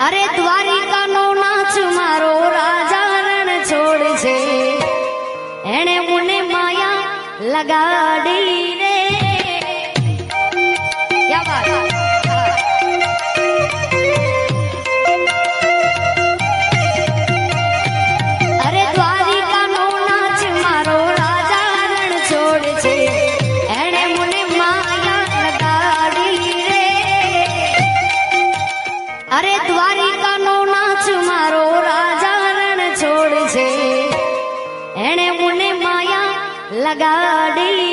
અરે દ્વારિકાનો નાચ મારો રાજા રણ છોડ છે એણે મને માયા લગાડી રે. અરે દ્વારિકા નો નાચ મારો રાજા રણ છોડ છે દ્વારિકાનો નાચ મારો રાજા રણ છોડ છે એણે મને માયા લગાડી